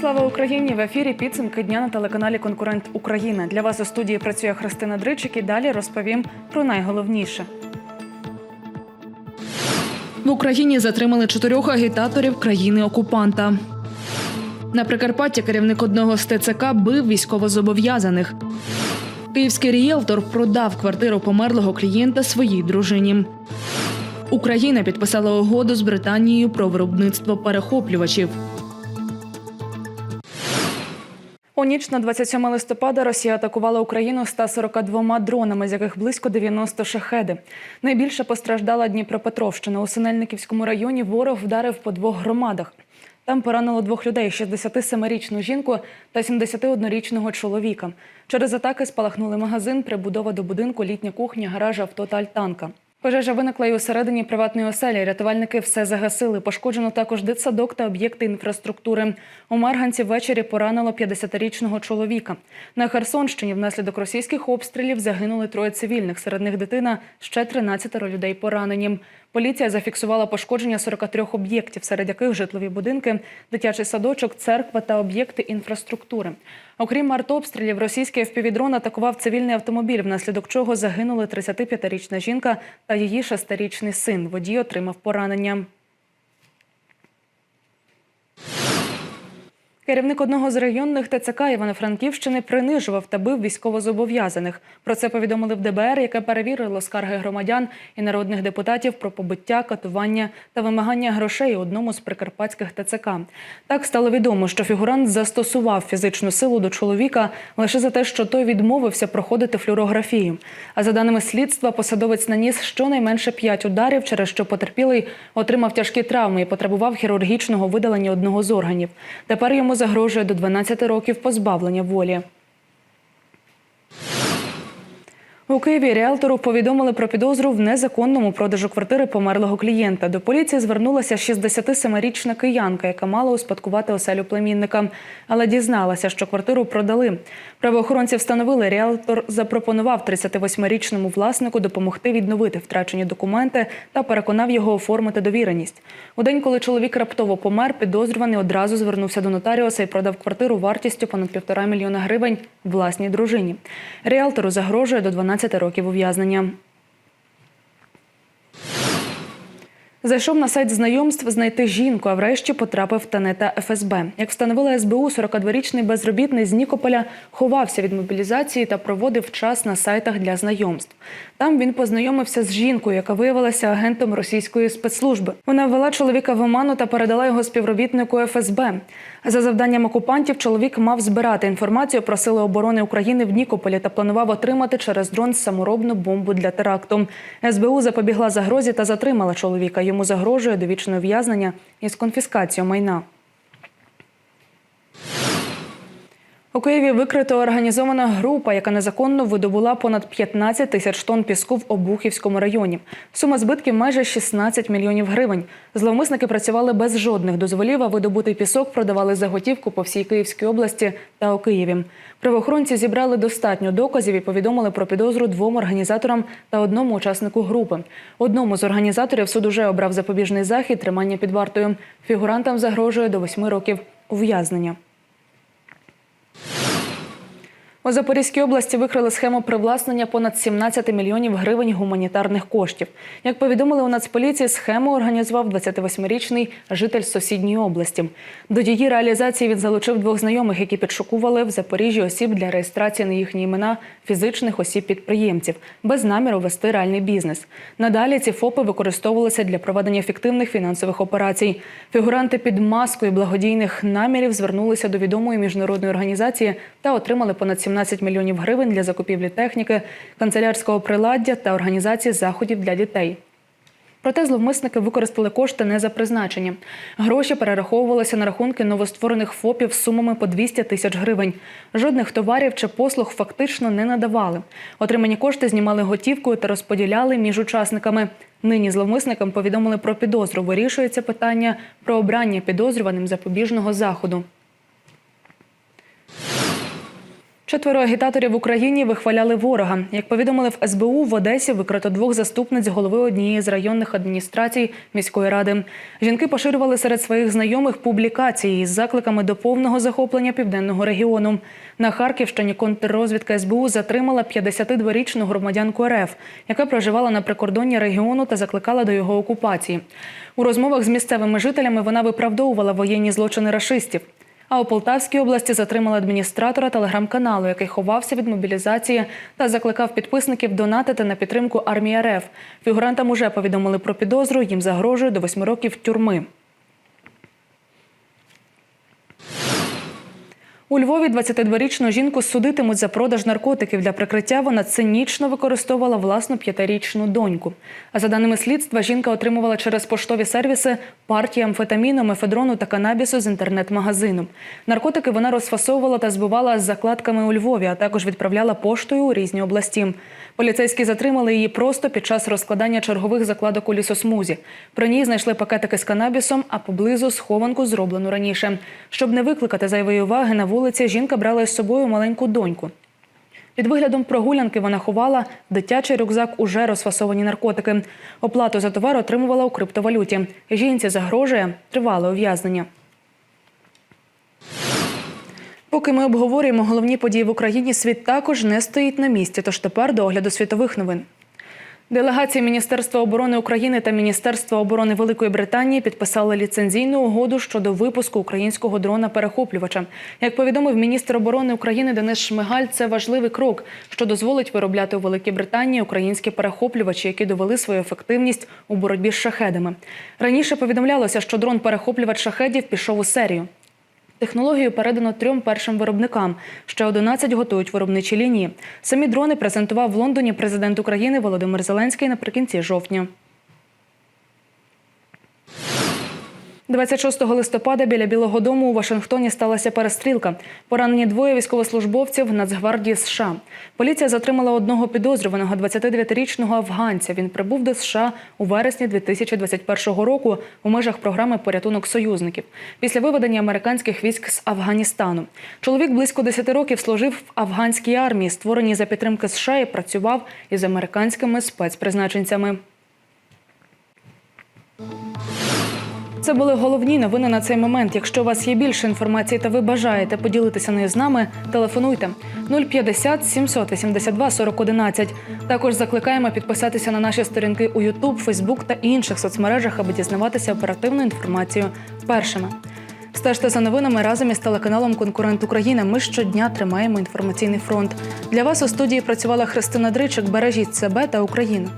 Слава Україні! В ефірі підсумки дня на телеканалі Конкурент Україна. Для вас у студії працює Христина Дричик і далі розповім про найголовніше. В Україні затримали чотирьох агітаторів країни-окупанта. На Прикарпатті керівник одного з ТЦК бив військовозобов'язаних. Київський рієлтор продав квартиру померлого клієнта своїй дружині. Україна підписала угоду з Британією про виробництво перехоплювачів. У ніч на 27 листопада Росія атакувала Україну 142 дронами, з яких близько 90 шахеди. Найбільше постраждала Дніпропетровщина. У Синельниківському районі ворог вдарив по двох громадах. Там поранило двох людей: 67-річну жінку та 71-річного чоловіка. Через атаки спалахнули магазин, прибудова до будинку, літня кухня, гараж, авто та альтанка. Пожежа виникла і у середині приватної оселі. Рятувальники все загасили. Пошкоджено також дитсадок та об'єкти інфраструктури. У Марганці ввечері поранило 50-річного чоловіка. На Херсонщині внаслідок російських обстрілів загинули троє цивільних. Серед них дитина, ще 13 людей поранені. Поліція зафіксувала пошкодження 43 об'єктів, серед яких житлові будинки, дитячий садочок, церква та об'єкти інфраструктури. Окрім артобстрілів, російський впівдрон атакував цивільний автомобіль, внаслідок чого загинули 35-річна жінка та її 6-річний син. Водій отримав поранення. Керівник одного з районних ТЦК Івано-Франківщини принижував та бив військовозобов'язаних. Про це повідомили в ДБР, яке перевірило скарги громадян і народних депутатів про побиття, катування та вимагання грошей одному з прикарпатських ТЦК. Так стало відомо, що фігурант застосував фізичну силу до чоловіка лише за те, що той відмовився проходити флюорографію. А за даними слідства, посадовець наніс щонайменше п'ять ударів, через що потерпілий отримав тяжкі травми і потребував хірургічного видалення одного з органів. Тепер йому загрожує до 12 років позбавлення волі. У Києві ріелтору повідомили про підозру в незаконному продажу квартири померлого клієнта. До поліції звернулася 67-річна киянка, яка мала успадкувати оселю племінника, але дізналася, що квартиру продали. Правоохоронці встановили, ріелтор запропонував 38-річному власнику допомогти відновити втрачені документи та переконав його оформити довіреність. У день, коли чоловік раптово помер, підозрюваний одразу звернувся до нотаріуса і продав квартиру вартістю понад півтора мільйона гривень власній дружині. Ріелтору загрожує до 12 років ув'язнення. Зайшов на сайт знайомств знайти жінку, а врешті потрапив в танета ФСБ. Як встановила СБУ, 42-річний безробітний з Нікополя ховався від мобілізації та проводив час на сайтах для знайомств. Там він познайомився з жінкою, яка виявилася агентом російської спецслужби. Вона ввела чоловіка в оману та передала його співробітнику ФСБ. За завданням окупантів чоловік мав збирати інформацію про сили оборони України в Нікополі та планував отримати через дрон саморобну бомбу для теракту. СБУ запобігла загрозі та затримала чоловіка. Йому загрожує довічне ув'язнення із конфіскацією майна. У Києві викрито організована група, яка незаконно видобула понад 15 тисяч тонн піску в Обухівському районі. Сума збитків майже 16 мільйонів гривень. Зловмисники працювали без жодних дозволів, а видобутий пісок продавали за готівку по всій Київській області та у Києві. Правоохоронці зібрали достатньо доказів і повідомили про підозру двом організаторам та одному учаснику групи. Одному з організаторів суд уже обрав запобіжний захід тримання під вартою. Фігурантам загрожує до 8 років ув'язнення. У Запорізькій області викрили схему привласнення понад 17 мільйонів гривень гуманітарних коштів. Як повідомили у Нацполіції, схему організував 28-річний житель сусідньої області. До її реалізації він залучив двох знайомих, які підшукували в Запоріжжі осіб для реєстрації на їхні імена фізичних осіб-підприємців без наміру вести реальний бізнес. Надалі ці ФОПи використовувалися для проведення фіктивних фінансових операцій. Фігуранти під маскою благодійних намірів звернулися до відомої міжнародної організації та отримали понад 17 17 мільйонів гривень для закупівлі техніки, канцелярського приладдя та організації заходів для дітей. Проте зловмисники використали кошти не за призначенням. Гроші перераховувалися на рахунки новостворених ФОПів сумами по 200 тисяч гривень. Жодних товарів чи послуг фактично не надавали. Отримані кошти знімали готівкою та розподіляли між учасниками. Нині зловмисникам повідомили про підозру. Вирішується питання про обрання підозрюваним запобіжного заходу. Четверо агітаторів в Україні вихваляли ворога. Як повідомили в СБУ, в Одесі викрито двох заступниць голови однієї з районних адміністрацій міської ради. Жінки поширювали серед своїх знайомих публікації із закликами до повного захоплення південного регіону. На Харківщині контррозвідка СБУ затримала 52-річну громадянку РФ, яка проживала на прикордонні регіону та закликала до його окупації. У розмовах з місцевими жителями вона виправдовувала воєнні злочини рашистів. А у Полтавській області затримали адміністратора телеграм-каналу, який ховався від мобілізації та закликав підписників донатити на підтримку армії РФ. Фігурантам уже повідомили про підозру. Їм загрожує до восьми років тюрми. У Львові 22-річну жінку судитимуть за продаж наркотиків. Для прикриття вона цинічно використовувала власну п'ятирічну доньку. А за даними слідства, жінка отримувала через поштові сервіси партії амфетаміну, мефедрону та канабісу з інтернет-магазину. Наркотики вона розфасовувала та збивала з закладками у Львові, а також відправляла поштою у різні області. Поліцейські затримали її просто під час розкладання чергових закладок у лісосмузі. При ній знайшли пакетики з канабісом, а поблизу схованку зроблену раніше. Щоб не викликати зайвої уваги на вулиці, жінка брала із собою маленьку доньку. Під виглядом прогулянки вона ховала дитячий рюкзак уже розфасовані наркотики. Оплату за товар отримувала у криптовалюті. Жінці загрожує тривале ув'язнення. Поки ми обговорюємо головні події в Україні, світ також не стоїть на місці. Тож тепер до огляду світових новин. Делегації Міністерства оборони України та Міністерства оборони Великої Британії підписали ліцензійну угоду щодо випуску українського дрона-перехоплювача. Як повідомив міністр оборони України Денис Шмигаль, це важливий крок, що дозволить виробляти у Великій Британії українські перехоплювачі, які довели свою ефективність у боротьбі з шахедами. Раніше повідомлялося, що дрон-перехоплювач шахедів пішов у серію. Технологію передано трьом першим виробникам. Ще 11 готують виробничі лінії. Самі дрони презентував в Лондоні президент України Володимир Зеленський наприкінці жовтня. 26 листопада біля Білого Дому у Вашингтоні сталася перестрілка. Поранені двоє військовослужбовців Нацгвардії США. Поліція затримала одного підозрюваного 29-річного афганця. Він прибув до США у вересні 2021 року у межах програми Порятунок союзників після виведення американських військ з Афганістану. Чоловік близько 10 років служив в афганській армії, створеній за підтримки США, і працював із американськими спецпризначенцями. Це були головні новини на цей момент. Якщо у вас є більше інформації та ви бажаєте поділитися нею з нами, телефонуйте 050 782 4011. Також закликаємо підписатися на наші сторінки у YouTube, Facebook та інших соцмережах, аби дізнаватися оперативну інформацію першими. Стежте за новинами разом із телеканалом Конкурент Україна. Ми щодня тримаємо інформаційний фронт. Для вас у студії працювала Христина Дричик. Бережіть себе та Україну.